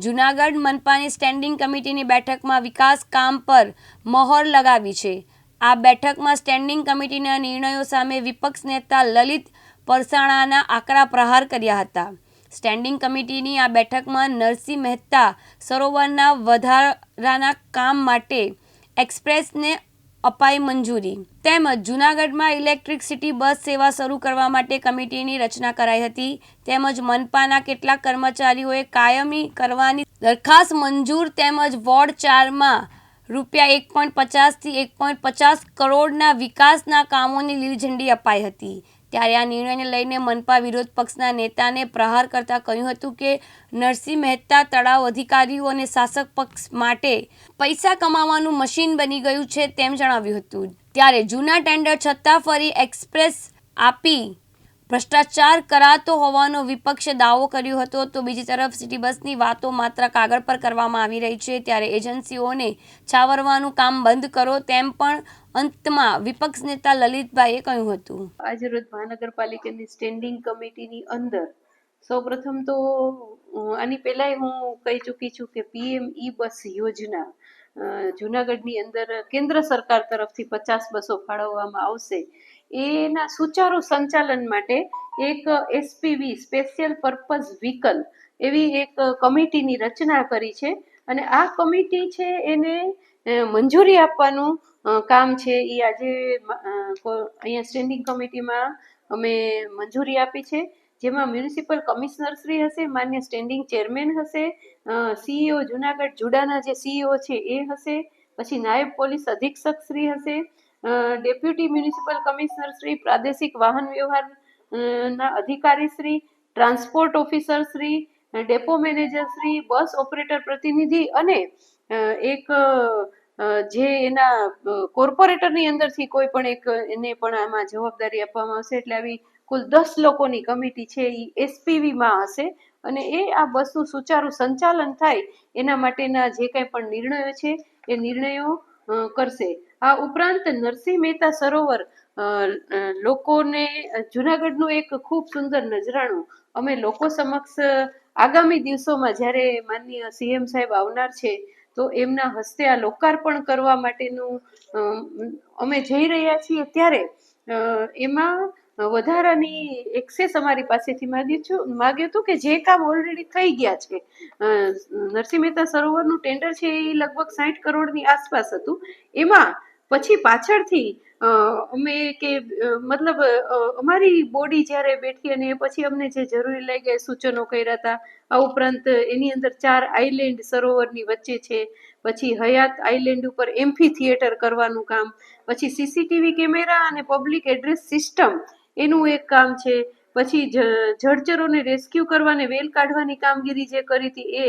Junagadh મનપાની standing કમિટીની બેઠકમાં વિકાસ કામ પર મહોર લગાવી છે. આ બેઠકમાં સ્ટેન્ડિંગ કમિટીના નિર્ણયો સામે વિપક્ષ નેતા લલિત પરસાણાના આકરા પ્રહાર કર્યા હતા. સ્ટેન્ડિંગ કમિટીની આ બેઠકમાં નરસિંહ મહેતા સરોવરના વધારાના કામ માટે એક્સપ્રેસને અપાઈ મંજૂરી. તેમજ જૂનાગઢમાં ઇલેક્ટ્રિકસિટી બસ સેવા શરૂ કરવા માટે કમિટીની રચના કરાઈ હતી. તેમજ મનપાના કેટલાક કર્મચારીઓએ કાયમી કરવાની દરખાસ્ત મંજૂર તેમજ વોર્ડ ચારમાં રૂપિયા એક પોઈન્ટ પચાસથી એક પોઈન્ટ પચાસ કરોડના વિકાસના કામોની લીલી ઝંડી અપાઈ હતી. ત્યારે આ નિર્ણયને લઈને મનપા વિરોધ પક્ષના નેતાને પ્રહાર કરતા કહ્યું હતું કે નરસિંહ મહેતા તળાવ અધિકારીઓ અને શાસક પક્ષ માટે પૈસા કમાવાનું મશીન બની ગયું છે તેમ જણાવ્યું હતું. ત્યારે જૂના ટેન્ડર છતાં ફરી એક્સપ્રેસ આપી ભ્રષ્ટાચાર કરાતો હોવાનો વિપક્ષે દાવો કર્યો હતો. તો બીજી તરફ સિટી બસની વાતો માત્ર કાગળ પર કરવામાં આવી રહી છે. ત્યારે એજન્સીઓને છાવરવાનું કામ બંધ કરો તેમ પણ અંતમાં વિપક્ષ નેતા લલિતભાઈએ કહ્યું હતું. આજરોજ મહાનગરપાલિકાની સ્ટેન્ડિંગ કમિટીની અંદર સૌપ્રથમ તો આની પહેલાંય હું કહી ચૂકી છું કે પીએમ ઈ બસ યોજના જુનાગઢની અંદર કેન્દ્ર સરકાર તરફથી પચાસ બસો ફાળવવામાં આવશે. એના સુચારુ સંચાલન માટે એક એસપીવી સ્પેશિયલ પર્પઝ વ્હીકલ એવી એક કમિટીની રચના કરી છે. અને આ કમિટી છે એને મંજૂરી આપવાનું કામ છે. એ આજે અહીંયા સ્ટેન્ડિંગ કમિટીમાં અમે મંજૂરી આપી છે. જેમાં મ્યુનિસિપલ કમિશનર શ્રી હશે, માન્ય સ્ટેન્ડિંગ ચેરમેન હશે સીઈઓ જુનાગઢ જુડાના જે સીઈઓ છે, એ હશે. પછી નાયબ પોલીસ અધિક્ષક શ્રી હશે. ડેપ્યુટી મ્યુનિસિપલ કમિશનર શ્રી, પ્રાદેશિક વાહન વ્યવહાર ના અધિકારી Shri, transport officer Shri, depot manager Shri, bus operator પ્રતિનિધિ અને એક જે એના કોર્પોરેટરની અંદરથી કોઈ પણ એક, એને પણ આમાં જવાબદારી આપવામાં આવશે એટલે આવી કુલ દસ લોકોની કમિટી છે એ એસપીવીમાં હશે અને એ આ બસનું સુચારુ સંચાલન થાય એના માટેના જે કાંઈ પણ નિર્ણયો છે, એ નિર્ણયો કરશે. આ ઉપરાંત નરસિંહ મહેતા સરોવર લોકોને, જુનાગઢનું એક ખૂબ સુંદર નજરાણું અમે લોકો સમક્ષ આગામી દિવસોમાં જ્યારે માનનીય સીએમ સાહેબ આવનાર છે, તો એમના હસ્તે આ લોકાર્પણ કરવા માટેનું, અમે જઈ રહ્યા છીએ ત્યારે એમાં વધારાની એક્સેસ અમારી પાસેથી માગ્યું છું, માગ્યું હતું કે જે કામ ઓલરેડી થઈ ગયા છે. નરસિંહ મહેતા સરોવરનું ટેન્ડર છે એ લગભગ સાઠ કરોડની આસપાસ હતું. એમાં પછી પાછળથી અમે કે મતલબ અમારી બોડી જ્યારે બેઠી અને પછી અમને જે જરૂરી લઈ ગયા સૂચનો કર્યા હતા, આ ઉપરાંત એની અંદર ચાર આઈલેન્ડ સરોવરની વચ્ચે છે, પછી હયાત આઈલેન્ડ ઉપર એમ્ફી થિયેટર કરવાનું કામ, પછી સીસીટીવી કેમેરા અને પબ્લિક એડ્રેસ સિસ્ટમ એનું એક કામ છે. પછી જળચરોને રેસ્ક્યુ કરવાને વેલ કાઢવાની કામગીરી જે કરી હતી એ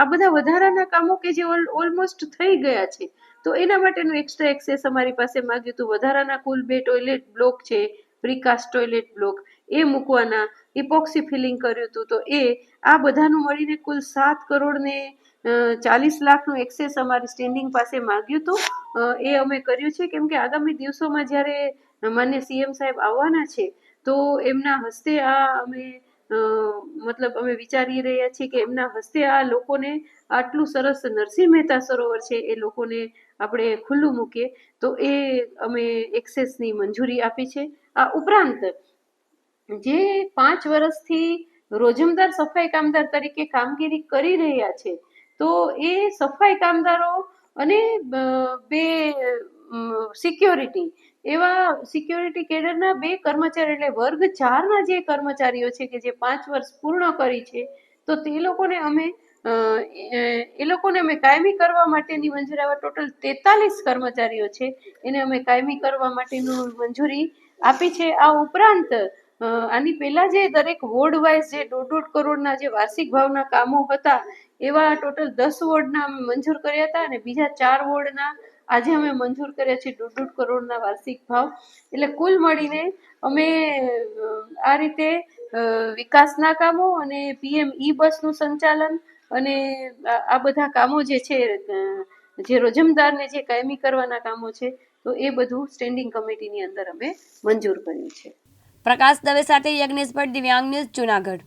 આ બધા વધારાના કામો કે જે ઓલમોસ્ટ થઈ ગયા છે. તો એના માટેનું એક્સ્ટ્રા એક્સેસ અમારી પાસે માગ્યું હતું. વધારાના કુલ બે ટોયલેટ બ્લોક છે પ્રિકાસ્ટ ટોયલેટ બ્લોક એ મૂકવાના ઇપોક્સી ફિલિંગ કર્યું હતું. તો એ, આ બધાનું મળીને કુલ સાત કરોડ ને ચાલીસ લાખનું એક્સેસ અમારી સ્ટેન્ડિંગ પાસે માગ્યું હતું. એ અમે કર્યું છે. કેમ કે આગામી દિવસોમાં જ્યારે માન્ય સીએમ સાહેબ આવવાના છે, તો એમના હસ્તે આ અમે મતલબ અમે વિચારી રહ્યા છીએ કે એમના હસ્તે આ લોકોને આટલું સરસ નરસિંહ મહેતા સરોવર છે એ લોકોને આપણે ખુલ્લું મૂકીએ, તો એ અમે એક્સેસની મંજૂરી આપી છે. આ ઉપરાંત, જે પાંચ વર્ષથી રોજમદાર સફાઈ કામદાર તરીકે કામગીરી કરી રહ્યા છે, તો એ સફાઈ કામદારો અને બે સિક્યોરિટી એવા સિક્યોરિટી કેડરના બે કર્મચારી એટલે વર્ગ ચારના જે કર્મચારીઓ છે કે જે પાંચ વર્ષ પૂર્ણ કરી છે, તો તે લોકોને અમે એ લોકોને અમે કાયમી કરવા માટેની મંજૂરી આવા ટોટલ તેતાલીસ કર્મચારીઓ છે, એને અમે કાયમી કરવા માટેનું મંજૂરી આપી છે. આ ઉપરાંત આની પહેલા જે દરેક વોર્ડ વાઇઝ જે દોઢ દોઢ કરોડના જે વાર્ષિક ભાવના કામો હતા, એવા ટોટલ દસ વોર્ડના મંજૂર કર્યા હતા અને બીજા ચાર વોર્ડના આજે અમે મંજૂર કર્યા છે દોઢ દોઢ કરોડના વાર્ષિક ભાવ. એટલે કુલ મળીને અમે આ રીતે વિકાસના કામો અને પીએમ ઈ બસનું સંચાલન અને આ બધા કામો જે છે જે રોજમદારને જે કાયમી કરવાના કામો છે, તો એ બધું સ્ટેન્ડિંગ કમિટીની અંદર અમે મંજૂર કર્યું છે. પ્રકાશ દવે સાથે યજ્ઞેશ ભટ્ટ દિવ્યાંગ ન્યૂઝ જૂનાગઢ.